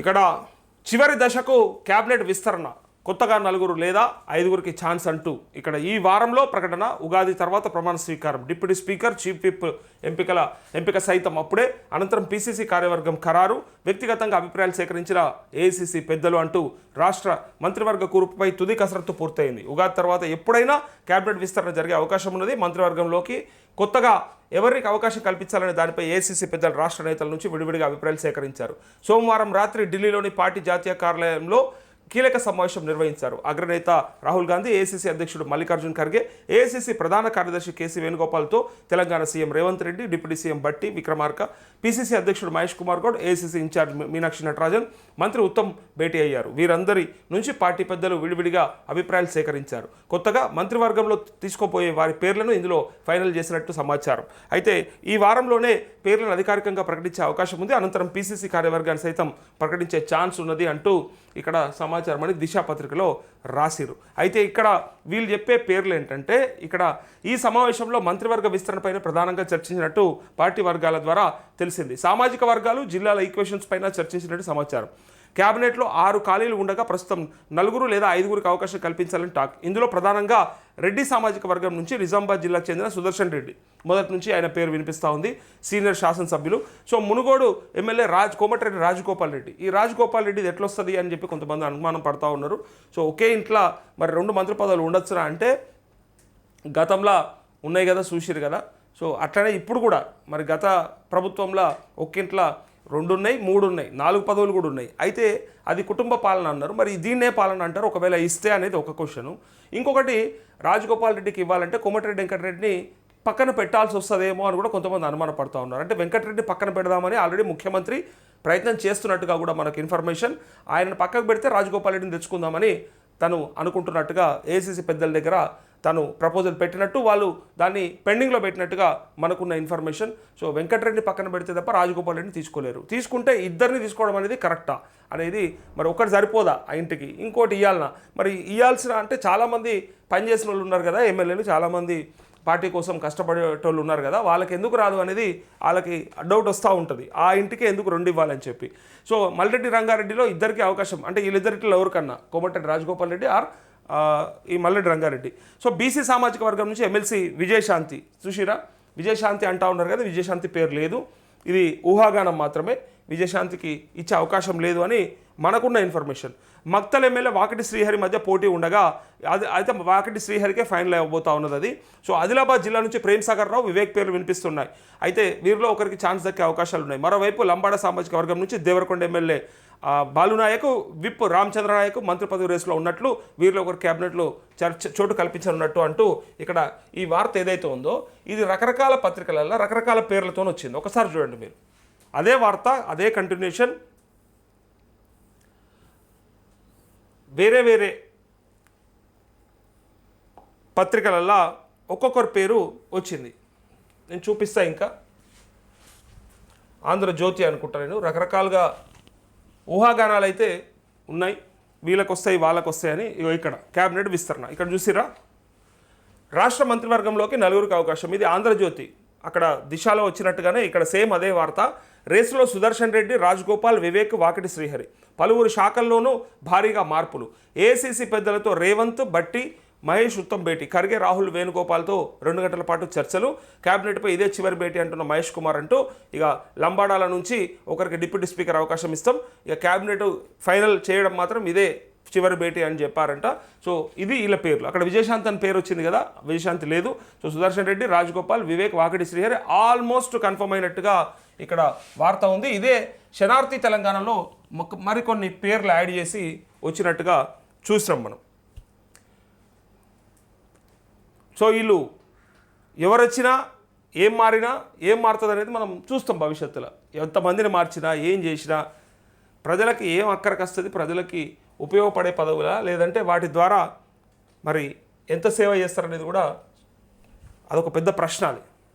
ఇక్కడ చివరి దశకు క్యాబినెట్ విస్తరణ. కొత్తగా నలుగురు లేదా ఐదుగురికి ఛాన్స్ అంటూ ఇక్కడ ఈ వారంలో ప్రకటన ఉగాది తర్వాత ప్రమాణ స్వీకారం. డిప్యూటీ స్పీకర్ చీఫ్ విప్ ఎంపికల ఎంపిక సైతం అప్పుడే. అనంతరం పీసీసీ కార్యవర్గం ఖరారు. వ్యక్తిగతంగా అభిప్రాయాలు సేకరించిన ఏఐసీసీ పెద్దలు అంటూ రాష్ట్ర మంత్రివర్గ కూర్పుపై తుది కసరత్తు పూర్తయింది. ఉగాది తర్వాత ఎప్పుడైనా క్యాబినెట్ విస్తరణ జరిగే అవకాశం ఉన్నది. మంత్రివర్గంలోకి కొత్తగా ఎవరికి అవకాశం కల్పించాలనే దానిపై ఏసీసీ పెద్దల రాష్ట్ర నేతల నుంచి విడివిడిగా అభిప్రాయాలు సేకరించారు. సోమవారం రాత్రి ఢిల్లీలోని పార్టీ జాతీయ కార్యాలయంలో కీలక సమావేశం నిర్వహించారు. అగ్రనేత రాహుల్ గాంధీ ఏసీసీ అధ్యక్షుడు మల్లికార్జున్ ఖర్గే ఏసీసీ ప్రధాన కార్యదర్శి KC వేణుగోపాల్తో Telangana CM Revanth Reddy deputy CM Bhatti Vikramarka PCC అధ్యక్షుడు మహేష్ కుమార్ గౌడ్ ఏసీసీ ఇన్ఛార్జ్ మీనాక్షి నటరాజన్ మంత్రి ఉత్తమ్ భేటీ అయ్యారు. వీరందరి నుంచి పార్టీ పెద్దలు విడివిడిగా అభిప్రాయాలు సేకరించారు. కొత్తగా మంత్రివర్గంలో తీసుకోపోయే వారి పేర్లను ఇందులో ఫైనల్ చేసినట్టు సమాచారం. అయితే ఈ వారంలోనే పేర్లను అధికారికంగా ప్రకటించే అవకాశం ఉంది. అనంతరం పీసీసీ కార్యవర్గాన్ని సైతం ప్రకటించే ఛాన్స్ ఉన్నది అంటూ ఇక్కడ సమాచారం అని దిశా పత్రికలో రాసిరు. అయితే ఇక్కడ వీళ్ళు చెప్పే పేర్లు ఏంటంటే ఇక్కడ ఈ సమావేశంలో మంత్రివర్గ విస్తరణపైన ప్రధానంగా చర్చించినట్టు పార్టీ వర్గాల ద్వారా తెలిసింది. సామాజిక వర్గాలు జిల్లాల ఈక్వేషన్స్ పైన చర్చించినట్టు సమాచారం. క్యాబినెట్లో ఆరు ఖాళీలు ఉండగా ప్రస్తుతం నలుగురు లేదా ఐదుగురికి అవకాశం కల్పించాలని టాక్. ఇందులో ప్రధానంగా రెడ్డి సామాజిక వర్గం నుంచి నిజామాబాద్ జిల్లాకు చెందిన సుదర్శన్ రెడ్డి. మొదటి నుంచి ఆయన పేరు వినిపిస్తూ ఉంది. సీనియర్ శాసనసభ్యులు. So Munugode MLA Raj Komatireddy Rajagopal Reddy. ఈ రాజగోపాల్ రెడ్డి ఎట్లొస్తుంది అని చెప్పి కొంతమంది అనుమానం పడతా ఉన్నారు. సో ఒకే ఇంట్లో మరి రెండు మంత్రి పదవులు ఉండొచ్చునా అంటే గతంలో ఉన్నాయి కదా చూసిరు కదా. సో అట్లనే ఇప్పుడు కూడా మరి గత ప్రభుత్వంలో ఒక్కింట్లో రెండు ఉన్నాయి మూడు ఉన్నాయి నాలుగు పదవులు కూడా ఉన్నాయి. అయితే అది కుటుంబ పాలన అన్నారు. మరి దీన్నే పాలన అంటారు. ఒకవేళ ఇస్తే అనేది ఒక క్వశ్చన్. ఇంకొకటి రాజగోపాల్ రెడ్డికి ఇవ్వాలంటే కోమటిరెడ్డి వెంకటరెడ్డిని పక్కన పెట్టాల్సి వస్తుందేమో అని కూడా కొంతమంది అనుమాన పడుతూ ఉన్నారు. అంటే వెంకటరెడ్డి పక్కన పెడదామని ఆల్రెడీ ముఖ్యమంత్రి ప్రయత్నం చేస్తున్నట్టుగా కూడా మనకు ఇన్ఫర్మేషన్. ఆయనను పక్కకు పెడితే రాజగోపాల్ రెడ్డిని తెచ్చుకుందామని తను అనుకుంటున్నట్టుగా ఏసీసీ పెద్దల దగ్గర తను ప్రపోజల్ పెట్టినట్టు వాళ్ళు దాన్ని పెండింగ్లో పెట్టినట్టుగా మనకున్న ఇన్ఫర్మేషన్ సో వెంకటరెడ్డి పక్కన పెడితే తప్ప రాజగోపాల్ రెడ్డిని తీసుకోలేరు. తీసుకుంటే ఇద్దరిని తీసుకోవడం అనేది కరెక్టా అనేది మరి ఒకటి సరిపోదా ఆ ఇంటికి? ఇంకోటి ఇవ్వాలనా మరి ఇవ్వాల్సిన అంటే చాలామంది పనిచేసిన వాళ్ళు ఉన్నారు కదా ఎమ్మెల్యేలు చాలామంది పార్టీ కోసం కష్టపడేటోళ్ళు ఉన్నారు కదా వాళ్ళకి ఎందుకు రాదు అనేది వాళ్ళకి డౌట్ వస్తూ ఉంటుంది. ఆ ఇంటికి ఎందుకు రెండు ఇవ్వాలని చెప్పి. సో మల్రెడ్డి రంగారెడ్డిలో ఇద్దరికి అవకాశం అంటే వీళ్ళిద్దరిలో ఎవరికన్నా కోమటిరెడ్డి రాజగోపాల్ రెడ్డి ఆర్ ఈ మల్లెడ్డి రంగారెడ్డి. సో బీసీ సామాజిక వర్గం నుంచి ఎమ్మెల్సీ విజయశాంతి. చూసిరా? విజయశాంతి అంటా ఉన్నారు కదా విజయశాంతి పేరు లేదు. ఇది ఊహాగానం మాత్రమే. విజయశాంతికి ఇచ్చే అవకాశం లేదు అని మనకున్న ఇన్ఫర్మేషన్. మక్తల్ ఎమ్మెల్యే వాకటి శ్రీహరి మధ్య పోటీ ఉండగా అది అయితే వాకటి శ్రీహరికే ఫైనల్ అవ్వబోతా ఉన్నది అది. సో ఆదిలాబాద్ జిల్లా నుంచి ప్రేమ్ సాగర్ రావు వివేక్ పేర్లు వినిపిస్తున్నాయి. అయితే వీరిలో ఒకరికి ఛాన్స్ దక్కే అవకాశాలు ఉన్నాయి. మరోవైపు లంబాడ సామాజిక వర్గం నుంచి దేవరకొండ ఎమ్మెల్యే బాలునాయక్ విప్ రామచంద్ర నాయక్ మంత్రి పదవి రేసులో ఉన్నట్లు వీరిలో ఒకరు క్యాబినెట్లో చర్చ చోటు కల్పించనున్నట్టు అంటూ ఇక్కడ ఈ వార్త ఏదైతే ఉందో ఇది రకరకాల పత్రికలలో రకరకాల పేర్లతో వచ్చింది ఒకసారి చూడండి మీరు. అదే వార్త అదే కంటిన్యూషన్ వేరే వేరే పత్రికలల్లో ఒక్కొక్కరి పేరు వచ్చింది. నేను చూపిస్తా ఇంకా. ఆంధ్రజ్యోతి అనుకుంటా నేను. రకరకాలుగా ఊహాగానాలు అయితే ఉన్నాయి. వీళ్ళకి వస్తాయి వాళ్ళకు వస్తాయని ఇక్కడ క్యాబినెట్ విస్తరణ. ఇక్కడ చూసిరా రాష్ట్ర మంత్రివర్గంలోకి నలుగురికి అవకాశం. ఇది ఆంధ్రజ్యోతి అక్కడ దిశలో వచ్చినట్టుగానే ఇక్కడ సేమ్ అదే వార్త. రేసులో సుదర్శన్ రెడ్డి రాజగోపాల్ వివేక్ వాకిటి శ్రీహరి. పలువురు శాఖల్లోనూ భారీగా మార్పులు. ఏసీసీ పెద్దలతో రేవంత్ బట్టి మహేష్ ఉత్తమ్ భేటీ. ఖర్గే రాహుల్ వేణుగోపాల్తో రెండు గంటల పాటు చర్చలు. క్యాబినెట్పై ఇదే చివరి భేటీ అంటున్న మహేష్ కుమార్ అంటూ ఇక లంబాడాల నుంచి ఒకరికి డిప్యూటీ స్పీకర్ అవకాశం ఇస్తాం. ఇక క్యాబినెట్ ఫైనల్ చేయడం మాత్రం ఇదే చివరి భేటీ అని చెప్పారంట. సో ఇది వీళ్ళ పేర్లు. అక్కడ విజయశాంత్ అని పేరు వచ్చింది కదా విజయశాంతి లేదు. So Sudarshan Reddy Rajagopal Vivek Vakiti Srihari almost confirm అయినట్టుగా ఇక్కడ వార్త ఉంది. ఇదే శనార్థి తెలంగాణలో మరికొన్ని పేర్లు యాడ్ చేసి వచ్చినట్టుగా చూసాం మనం. సో వీళ్ళు ఎవరొచ్చినా ఏం మారినా ఏం మారుతుంది అనేది మనం చూస్తాం భవిష్యత్తులో. ఎంతమందిని మార్చినా ఏం చేసినా ప్రజలకి ఏం అక్కడికి వస్తుంది? ప్రజలకి ఉపయోగపడే పదవులా? లేదంటే వాటి ద్వారా మరి ఎంత సేవ చేస్తారనేది కూడా అదొక పెద్ద ప్రశ్న అది.